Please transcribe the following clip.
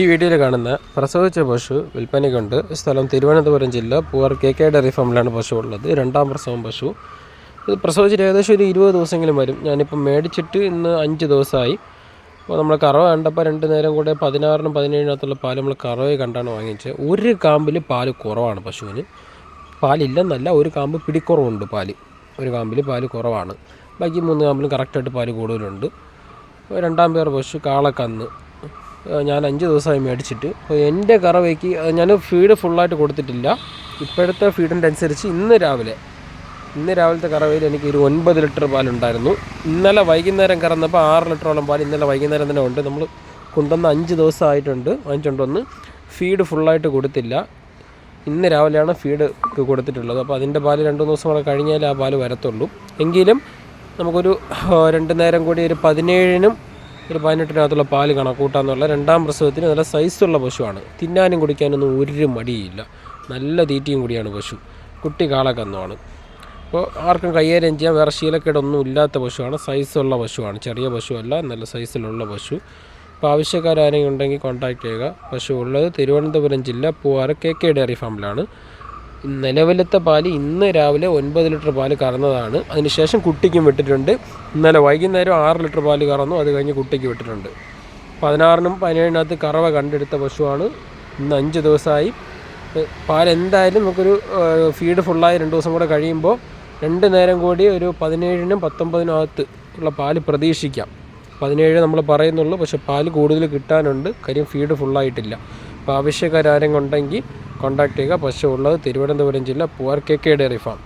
ഈ വീഡിയോയിൽ കാണുന്ന പ്രസവിച്ച പശു വിൽപ്പനയ്ക്കുണ്ട് സ്ഥലം തിരുവനന്തപുരം ജില്ല പൂവാർ കെ കെ ഡയറി ഫാമിലാണ് പശു ഉള്ളത്. രണ്ടാം പ്രസവം പശു. ഇത് പ്രസവിച്ചിട്ട് ഏകദേശം ഒരു ഇരുപത് ദിവസമെങ്കിലും വരും. ഞാനിപ്പം മേടിച്ചിട്ട് ഇന്ന് അഞ്ച് ദിവസമായി. അപ്പോൾ നമ്മൾ കറവ കണ്ടപ്പോൾ രണ്ട് നേരം കൂടെ പതിനാറിനും പതിനേഴിനകത്തുള്ള പാൽ നമ്മൾ കറവയെ കണ്ടാണ് വാങ്ങിച്ചത്. ഒരു കാമ്പിൽ പാൽ കുറവാണ് പശുവിന്. പാലില്ലെന്നല്ല ഒരു കാമ്പ് പിടിക്കുറവുണ്ട് പാൽ. ഒരു കാമ്പിൽ പാൽ കുറവാണ്. ബാക്കി മൂന്ന് കാമ്പിലും കറക്റ്റായിട്ട് പാൽ കൂടുതലുണ്ട്. രണ്ടാം പേർ പശു കാളക്കന്ന്. ഞാൻ അഞ്ച് ദിവസമായി മേടിച്ചിട്ട്. അപ്പോൾ എന്റെ കറവയ്ക്ക് ഞാൻ ഫീഡ് ഫുള്ളായിട്ട് കൊടുത്തിട്ടില്ല. ഇപ്പോഴത്തെ ഫീഡിന്റെ അനുസരിച്ച് ഇന്ന് രാവിലെ ഇന്ന് രാവിലത്തെ കറവയിൽ എനിക്ക് ഒരു ഒൻപത് ലിറ്റർ പാലുണ്ടായിരുന്നു ഇന്നലെ വൈകുന്നേരം കറന്നപ്പോൾ ആറ് ലിറ്ററോളം പാൽ ഇന്നലെ വൈകുന്നേരം തന്നെ ഉണ്ട്. നമ്മൾ കൊണ്ടുവന്ന് അഞ്ച് ദിവസമായിട്ടുണ്ട് വാങ്ങിച്ചുകൊണ്ടുവന്ന് ഫീഡ് ഫുള്ളായിട്ട് കൊടുത്തില്ല. ഇന്ന് രാവിലെയാണ് ഫീഡ് കൊടുത്തിട്ടുള്ളത്. അപ്പോൾ അതിന്റെ പാൽ രണ്ട് മൂന്ന് ദിവസം കൂടെ കഴിഞ്ഞാലേ ആ പാൽ വരത്തുള്ളൂ. എങ്കിലും നമുക്കൊരു രണ്ട് നേരം കൂടി ഒരു പതിനേഴിനും ഒരു പതിനെട്ടിനകത്തുള്ള പാൽ കണക്കൂട്ടാന്നുള്ള രണ്ടാം പ്രസവത്തിന് നല്ല സൈസുള്ള പശുവാണ്. തിന്നാനും കുടിക്കാനൊന്നും ഒരു മടിയില്ല. നല്ല തീറ്റയും കൂടിയാണ് പശു. കുട്ടി കാളക്കന്നുമാണ് അപ്പോൾ ആർക്കും കൈകാര്യം ചെയ്യാൻ വേറെ ശീലക്കേടൊന്നും ഇല്ലാത്ത പശുവാണ്. സൈസുള്ള പശുവാണ്. ചെറിയ പശുവല്ല നല്ല സൈസിലുള്ള പശു. അപ്പോൾ ആവശ്യക്കാരെങ്കിലും ഉണ്ടെങ്കിൽ കോൺടാക്ട് ചെയ്യുക. പശു ഉള്ളത് തിരുവനന്തപുരം ജില്ല പൂവാറ് കെ കെ ഡയറി ഫാമിലാണ്. നിലവിലത്തെ പാൽ ഇന്ന് രാവിലെ ഒൻപത് ലിറ്റർ പാൽ കറന്നതാണ്. അതിനുശേഷം കുട്ടിക്കും വിട്ടിട്ടുണ്ട്. ഇന്നലെ വൈകുന്നേരം ആറ് ലിറ്റർ പാൽ കറന്നു. അത് കഴിഞ്ഞ് കുട്ടിക്ക് വിട്ടിട്ടുണ്ട്. പതിനാറിനും പതിനേഴിനകത്ത് കറവ കണ്ടെടുത്ത പശുവാണ്. ഇന്ന് അഞ്ച് ദിവസമായി. പാൽ എന്തായാലും നമുക്കൊരു ഫീഡ് ഫുള്ളായി രണ്ട് ദിവസം കൂടെ കഴിയുമ്പോൾ രണ്ട് നേരം കൂടി ഒരു പതിനേഴിനും പത്തൊമ്പതിനും അകത്ത് ഉള്ള പാൽ പ്രതീക്ഷിക്കാം. പതിനേഴ് നമ്മൾ പറയുന്നുള്ളൂ. പക്ഷേ പാൽ കൂടുതൽ കിട്ടാനുണ്ട്. കാര്യം ഫീഡ് ഫുള്ളായിട്ടില്ല അപ്പോൾ ആവശ്യക്കാരും ഉണ്ടെങ്കിൽ കോൺടാക്ട് ചെയ്യുക. പശു ഉള്ളത് തിരുവനന്തപുരം ജില്ല Poovar K K dairy farm.